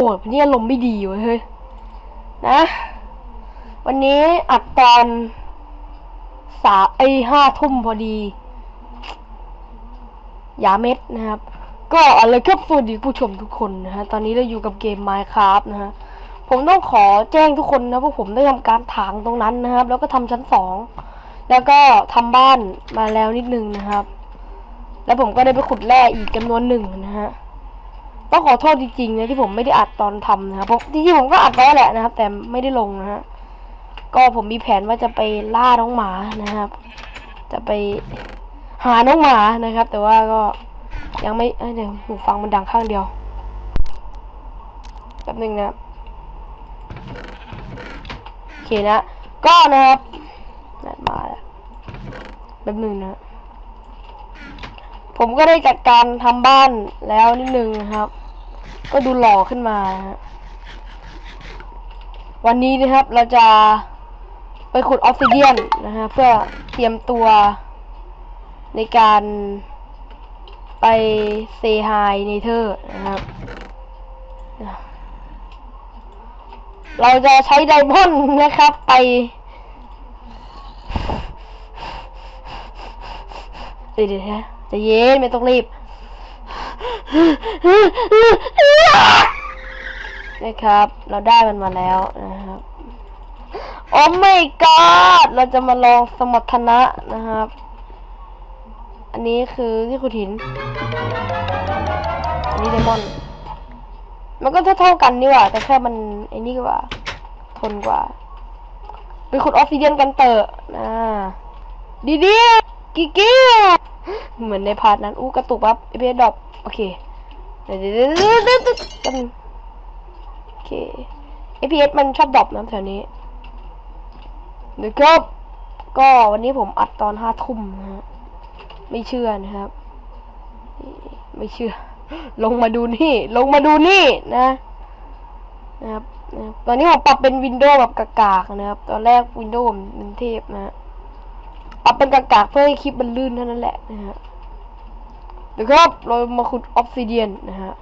รธวันนี้อารมณ์ไม่ดีเว้ยเฮ้ยนะ วันนี้อัดตอนสาไอห้าทุ่มพอดี ยาเม็ดนะครับ ก็อะไรครับสวัสดีผู้ชมทุกคนนะฮะ ตอนนี้เราอยู่กับเกม Minecraft นะฮะ ผมต้องขอแจ้งทุกคนนะว่าะผมได้ทำการถางตรงนั้นนะครับ แล้วก็ทำชั้นสอง แล้วก็ทำบ้านมาแล้วนิดนึงนะครับ แล้วผมก็ได้ไปขุดแร่อีกจำนวนหนึ่งนะฮะ ต้องขอโทษจริงๆนะที่ผมไม่ได้อัดตอนทำนะครับผมจริงๆผมก็อัดไว้แหละนะครับ แต่ไม่ได้ลงนะฮะก็ผมมีแผนว่าจะไปล่าน้องหมานะครับ จะไปหาน้องหมานะครับ แต่ว่าก็ยังไม่เเดี๋ยวหูฟังมันดังข้างเดียวแป๊บหนึงนะโอเคนะก็นะครับนัดมาแล้วแป๊บหนึงนะผมก็ได้จัดการทำบ้านแล้วนิดนึงนะครับ ก็ดูหล่อขึ้นมา วันนี้นะครับเราจะไปขุดออฟซิเดียนนะฮะเพื่อเตรียมตัวในการไปเซฮายเนเธอร์นะครับ เราจะใช้ไดมอนด์นะครับไป เดี๋ยวเดี๋ยวนะจะเย็นไม่ต้องรีบ นะครับ เราได้มันมาแล้วนะครับโอ้ไม่กอดเราจะมาลองสมรรถนะนะครับ อันนี้คือที่ขุดหิน อันนี้ไดมอนด์มันก็เท่าเท่าๆกันนี่หว่า แต่แค่มันไอ้นี่กว่า ทนกว่า ไปขุดออฟซิเดียนกันเตอะนะดีดีกิกิ เหมือนในพาร์ทนั้นอู้กระตุกปั๊บเอพีเอดรอปโอเคเดี๋ยวเดี๋ยวเดี๋ยวเดี๋ยวเดี๋ยวเดี๋ยวแป๊บนึงโอเค APS มันชอบดรอปนะแถวนี้เดี๋ยวครับก็วันนี้ผมอัดตอนห้าทุ่มนะฮะไม่เชื่อนะครับ ไม่เชื่อ ลงมาดูนี่ ลงมาดูนี่นะนะครับตอนนี้ผมปรับเป็นวินโดว์แบบกากๆนะครับ ตอนแรกวินโดว์ผมมันเทพนะ ฮะปรับเป็นกากๆเพื่อให้คลิปมันลื่นเท่านั้นแหละนะฮะเดี๋ยวครับเรามาขุดออฟซิเดียนนะฮะ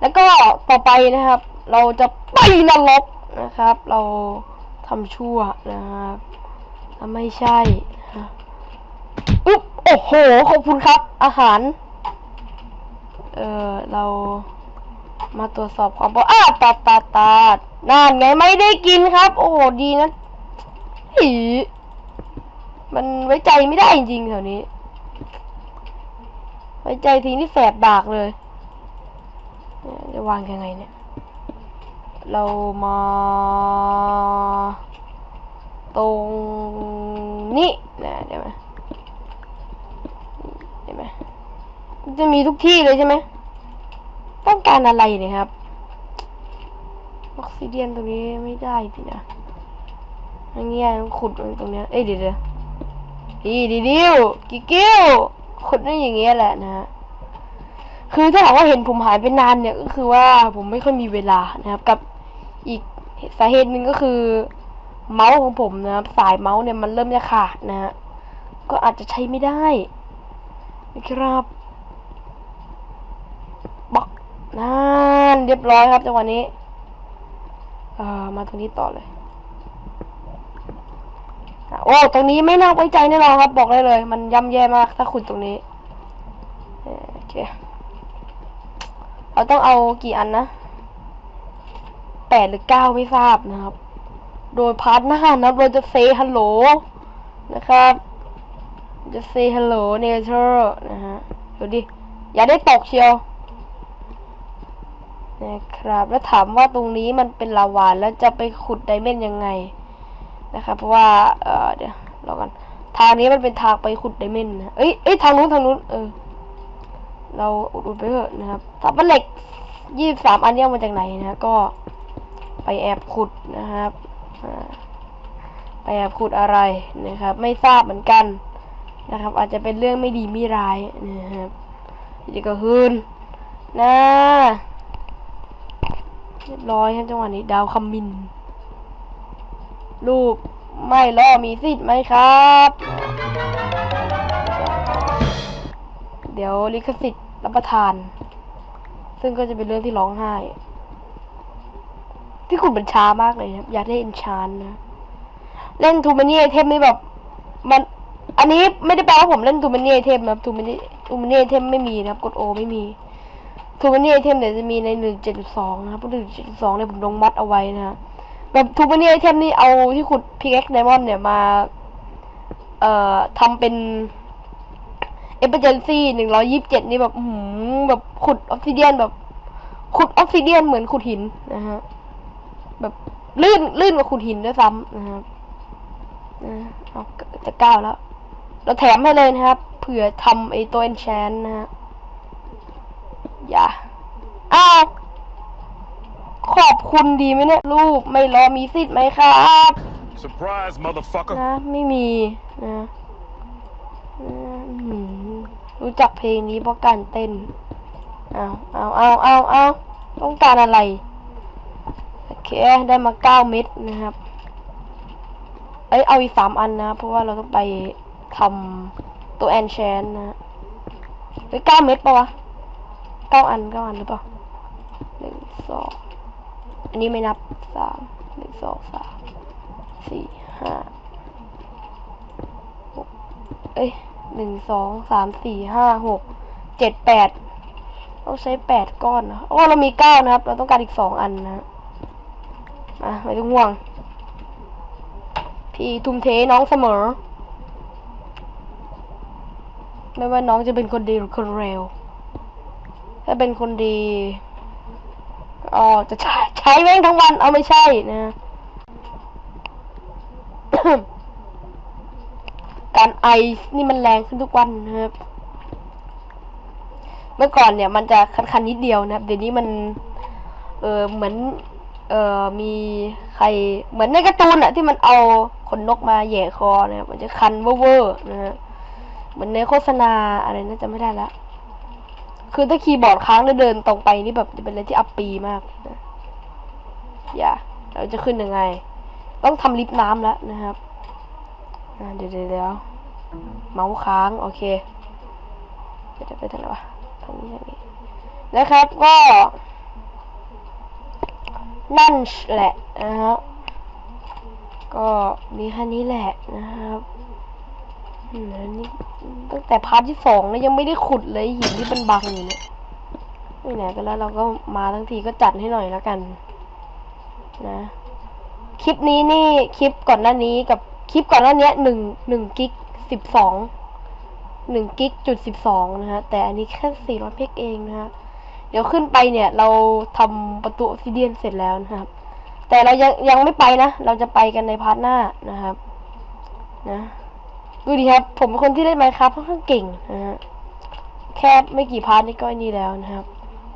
แล้วก็ต่อไปนะครับ เราจะไปนรกนะครับ เราทำชั่วนะครับไม่ใช่นะอึ๊บโอ้โห ขอบคุณครับ อาหาร เออเรามาตรวจสอบความปลอดอ้าตาตาตานั่นไงไม่ได้กินครับ โอ้โห ดีนะอี มันไว้ใจไม่ได้จริงๆแถวนี้ ไว้ใจทีนี่แสบดากเลย จะวางยังไงเนี่ย เรามา ตรงนี้นะเดี๋ยวไหมเดี๋ยวไหมจะมีทุกที่เลยใช่ไหมต้องการอะไรเนี่ยครับออกซิเดียนตรงนี้ไม่ได้สินะอันเงี้ขุดตรงเนี้ย เอ้ยเดี๋ยวเดี๋ยว ดีดีดิวกิกิ้วขุดนั่นอย่างเงี้ยแหละนะฮะคือถ้าถามว่าเห็นผมหายไปนานเนี่ยก็คือว่าผมไม่ค่อยมีเวลานะครับ กับอีกสาเหตุหนึ่งก็คือ เมาส์ของผมนะครับสายเมาส์เนี่ยมันเริ่มจะขาดนะฮะก็อาจจะใช้ไม่ได้นะครับบล็อกนั่นเรียบร้อยครับจังหวะนี้ อ่อมาตรงนี้ต่อเลย โอ้ตรงนี้ไม่น่าไว้ใจแน่นอนครับ บอกได้เลย มันย่ำแย่มากถ้าขุดตรงนี้โอเคเราต้องเอากี่อันนะแปดหรือเก้าไม่ทราบนะครับ โดยพาร์ทหน้านะเราจะเซฮัลโหลนะครับ จะเซฮัลโหลเนเธอร์นะฮะดูดิ อย่าได้ตกเชียวนะครับ แล้วถามว่าตรงนี้มันเป็นลาวานแล้วจะไปขุดไดเมนด์ยังไง นะครับเพราะว่าเออเดี๋ยวรอกันทางนี้มันเป็นทางไปขุดไดเมนด์นะเอ้ยเอ้ยทางนู้นทางนู้นเออ เราอุดไปเถอะนะครับถ้าเป็นเหล็กยี่สามอันเนี่ยมาจากไหนนะก็ไปแอบขุดนะครับไปแอบขุดอะไรนะครับ ไม่ทราบเหมือนกันนะครับ อาจจะเป็นเรื่องไม่ดีไม่ร้ายนะครับนี่ก็ฮืนนะเรียบร้อยครับจังหวะนี้ดาวคำมิน รูปไม่ล่อมีสิทธิ์ไหมครับ เดี๋ยวลิขสิทธิ์รับประทาน ซึ่งก็จะเป็นเรื่องที่ร้องไห้ ที่ขุดมันช้ามากเลยนะครับอยากได้เอนชานนะ เล่นทูมานี่ไอเทมนี่แบบ มัน อันนี้ไม่ได้แปลว่าผมเล่นทูมานี่ไอเทมนะครับทูมานี่ทูมานี่ไอเทมไม่มีนะครับ กดโอไม่มีทูมานี่ไอเทมเดี๋ยวจะมีในหนึ่งเจ็ดสองนะครับหนึ่งเจ็ดสองเนี่ยผมลงมัดเอาไว้นะฮะ แบบทูมานี่ไอเทมนี่เอาที่ขุดพิกเอ็กไดมอนด์เนี่ยมา เอ่อทำเป็นเอเ r อร์เจนซี่หนึ่งร้อยิบเจ็ดนี่แบบหือแบบขุดออฟซิเดียนแบบ ขุดออฟซิเดียนเหมือนขุดหินนะฮะ แบบลื่นลื่นกว่าขุดหินด้วยซ้ำนะครับนะเอาจะก้าวแล้ว เราแถมให้เลยนะครับ เผื่อทำไอตัว enchant นะฮะ อย่า ขอบคุณดีไหมเนี่ยลูกไม่รอมีสิทธิ์ไหมครับ Surprise, motherfucker. นะไม่มีนะอืมรู้จักเพลงนี้เพราะการเต้นเอาเอาเอาเอาเอาต้องการอะไร โอเค ได้มาเก้าเม็ดนะครับ เอ้ย เอาอีกสามอันนะ เพราะว่าเราต้องไปทำตัวแอนแชนนะฮะเอ้ยเก้าเม็ดปะวะเก้าอันเก้าอันหรือเปล่าหนึ่งสอง อันนี้ไม่นับสามหนึ่งสองสามสี่ห้าหกเอ้ยหนึ่งสองสามสี่ห้าหกเจ็ดแปดต้องใช้แปดก้อนนะโอ้เรามีเก้านะครับ เราต้องการอีกสองอันนะอะไม่ต้องห่วง พี่ทุ่มเทน้องเสมอ ไม่ว่าน้องจะเป็นคนดีหรือคนเร็ว ถ้าเป็นคนดี อ๋อจะใช้ใช้แม่งทั้งวันเอาไม่ใช่นะการไอนี่มันแรงขึ้นทุกวันนะครับ เมื่อก่อนเนี่ย มันจะคันๆนิดเดียวนะครับ เดี๋ยวนี้มัน เออเหมือน เออมีใคร เหมือนในการ์ตูนอะที่มันเอาขนนกมาแย่คอนะครับมันจะคันเวอร์ๆนะฮะ เหมือนในโฆษณาอะไรนะจะไม่ได้ละ คือถ้าคีย์บอร์ดค้างแล้วเดินตรงไปนี่แบบจะเป็นอะไรที่อัปปีมากนะอย่าเราจะขึ้นยังไง ต้องทำลิฟต์น้ำแล้วนะครับเดี๋ยวเดี๋ยวเดี๋ยวเมาส์ค้างโอเคจะไปทางไหนวะทางนี้ทางนี้นะครับก็ นั่นแหละนะครับก็มีแค่นี้แหละนะครับ อืมอันนี้ตั้งแต่พาร์ทที่สองแล้วยังไม่ได้ขุดเลยหินที่เป็นบังอยู่เนี่ยไม่ไหนกันแล้วเราก็มาทั้งทีก็จัดให้หน่อยแล้วกัน นะ คลิปนี้นี่คลิปก่อนหน้านี้กับคลิปก่อนหน้านี้หนึ่งหนึ่งกิกสิบสองหนึ่งกิกจุดสิบสองนะฮะ แต่อันนี้แค่สี่ร้อยเพกเองนะฮะ เดี๋ยวขึ้นไปเนี่ย เราทำประตูออฟซิเดียนเสร็จแล้วนะครับ แต่เรายังยังไม่ไปนะ เราจะไปกันในพาร์ทหน้านะครับ นะ ดูดิครับ ผมเป็นคนที่เล่นไมครับค่อนข้างเก่งนะฮะแค่ไม่กี่พาร์ทนี่ก็ไอ้นี่แล้วนะครับ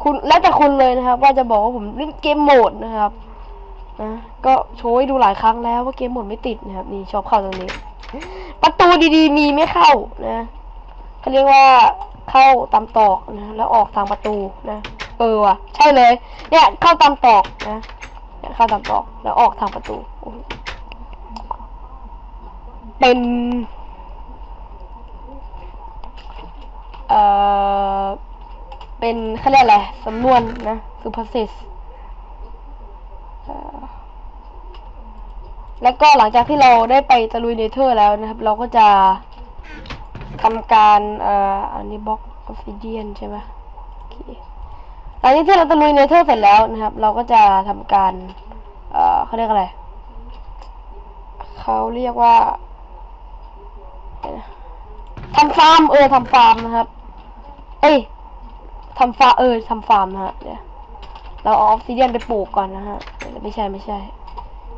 คุณแล้วแต่คุณเลยนะครับ ว่าจะบอกว่าผมเล่นเกมโหมดนะครับนะก็โชว์ให้ดูหลายครั้งแล้วว่าเกมโหมดไม่ติดนะครับ นี่ชอบเข้าตรงนี้ ประตูดีๆ มีไม่เข้านะเขาเรียกว่าเข้าตามตอกนะแล้วออกทางประตูนะเออว่ะใช่เลยเนี่ยเข้าตามตอกนะเนี่ยเข้าตามตอกแล้วออกทางประตูเป็น เอ่อ เป็นเขาเรียกอะไรสำนวนนะ supersess แล้วก็หลังจากที่เราได้ไปตะลุยเนเธอร์แล้วนะครับ เราก็จะทำการเอ่ออันนี้บล็อกออฟฟิเดียนใช่ไหมโอเคหลังจากที่เราตะลุยเนเธอร์เสร็จแล้วนะครับ เราก็จะทำการ เอ่อเขาเรียกอะไรเขาเรียกว่าทำฟาร์มเออทำฟาร์มนะครับ เอ้ยทำฟาเออทำฟาร์มนะฮะเดี๋ยวเราเอาออฟซิเดียนไปปลูกก่อนนะฮะไม่ใช่ไม่ใช่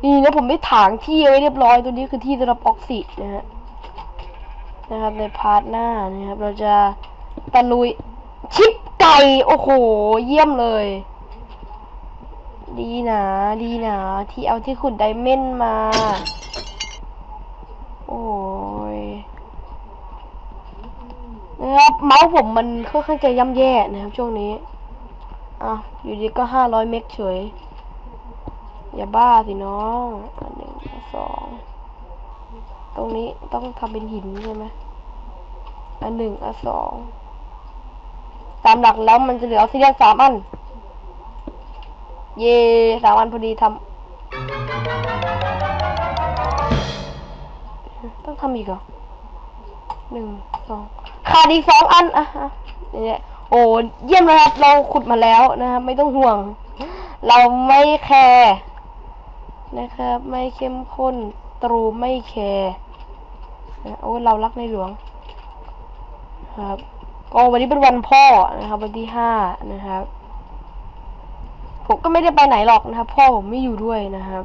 นี่นะผมได้ถางที่ไว้เรียบร้อยตัวนี้คือที่สำหรับออกซินะฮะนะครับในพาร์ทหน้านะครับ เราจะตะลุยชิปไก่โอ้โห เยี่ยมเลย ดีนะ ดีนะ ที่เอาที่ขุดไดเมนด์มา โอ้ยนะ ครับเมาส์ผมมันค่อนข้างจะย่ำแย่นะครับช่วงนี้ อะ อยู่ดีก็ห้าร้อยเมกเฉย อย่าบ้าสิน้องอันหนึ่งอันสองตรงนี้ต้องทำเป็นหินใช่ไหมอันหนึ่งอันสองตามหลักแล้วมันจะเหลือออสซิเดียนสามอัน เย่สามอันพอดีทำต้องทำอีกเหรอหนึ่งสอง ขาดอีกสองอันอะอะเนี่ยโอ้เยี่ยมเลยครับ เราขุดมาแล้วนะครับไม่ต้องห่วง เราไม่แคร์นะครับ ไม่เข้มข้นตรูไม่แคร์โอ้เรารักในหลวง ครับก็วันนี้เป็นวันพ่อนะครับ วันที่ห้านะครับ ผมก็ไม่ได้ไปไหนหรอกนะครับ พ่อผมไม่อยู่ด้วยนะครับ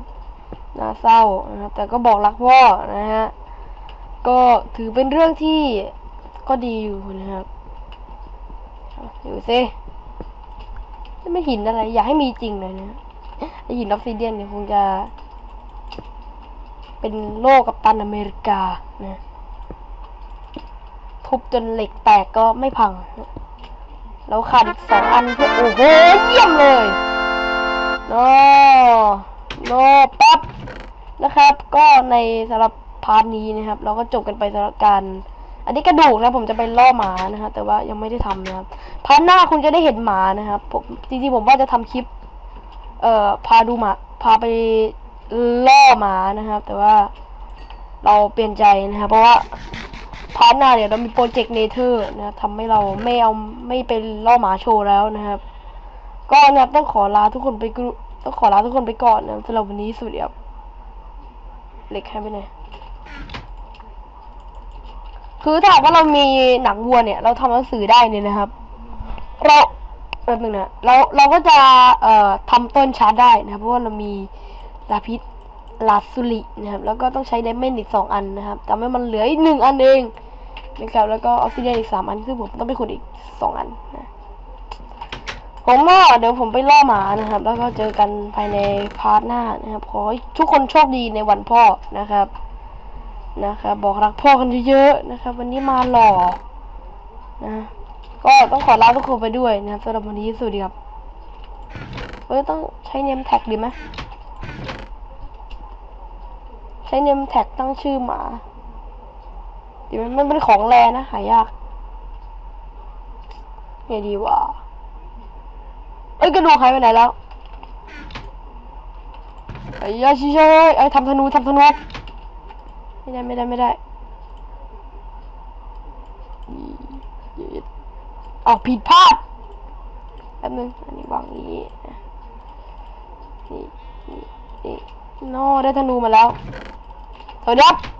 น่าเศร้านะครับ แต่ก็บอกรักพ่อนะฮะก็ถือเป็นเรื่องที่ ก็ดีอยู่นะครับอยู่ซิไม่หินอะไร อยากให้มีจริงเลยนะไอหินออฟซิเดียนเนี่ยคงจะ เป็นโลกกับตันอเมริกานะทุบจนเหล็กแตกก็ไม่พัง แล้วขาดอีกสองอันเพื่อโอ้โหเยี่ยมเลยโนโนปั๊บนะครับ ก็ในสำหรับพาร์ทนี้นะครับ เราก็จบกันไปสำหรับการ อันนี้กระดูกนะ ผมจะไปล่อหมานะครับแต่ว่ายังไม่ได้ทำนะครับพาร์ทหน้าคุณจะได้เห็นหมานะครับผมจริงๆผมว่าจะทำคลิป เอ่อพาดูหมาพาไปล่อหมานะครับ แต่ว่าเราเปลี่ยนใจนะครับเพราะว่าพาร์ทหน้าเนี่ยเรามีโปรเจกต์เนเธอร์นะครับทำให้เราไม่เอาไม่เป็นล่อหมาโชว์แล้วนะครับ ก็นะครับต้องขอลาทุกคนไปต้องขอลาทุกคนไปก่อนนะสำหรับวันนี้สวัสดีครับเล็กหายไปไหน คือถ้าหากว่าเรามีหนังวัวเนี่ย เราทำหนังสือได้เนี่ยนะครับ เราแป๊บนึงนะเราเราก็จะเอ่อทำต้นชาร์จได้นะครับ เพราะว่าเรามีลาพิษลาสุลินะครับ แล้วก็ต้องใช้ไดเมนด์อีกสองอันนะครับทำให้มันเหลืออีกหนึ่งอันเองนะครับ แล้วก็ออกซิเดนอีกสามอันซึ่งผมต้องไปขุดอีกสองอันนะผมว่าเดี๋ยวผมไปล่อหมานะครับ แล้วก็เจอกันภายในพาร์ทหน้านะครับ ขอให้ทุกคนโชคดีในวันพ่อนะครับ นะครับบอกรักพ่อกันเยอะๆนะครับ วันนี้มาหล่อนะก็ต้องขอลาทุกคนไปด้วยนะครับสำหรับวันนี้สวัสดีครับเออต้องใช้เนมแท็กดีไหมใช้เนมแท็กตั้งชื่อหมาดี๋ยวมันมันเป็นของแรนะหายากไงดีวะเอ้ยกระดูกหายไปไหนแล้วไอ้ยาชิเชยไอ้ทำธนูทำธนู ไม่ได้ไม่ได้ไม่ได้เอกผิดพลาดแป๊บนึงอันนี้วางนี้นี่นี่นี่โน่ได้ธนูมาแล้วสวัสดีครับ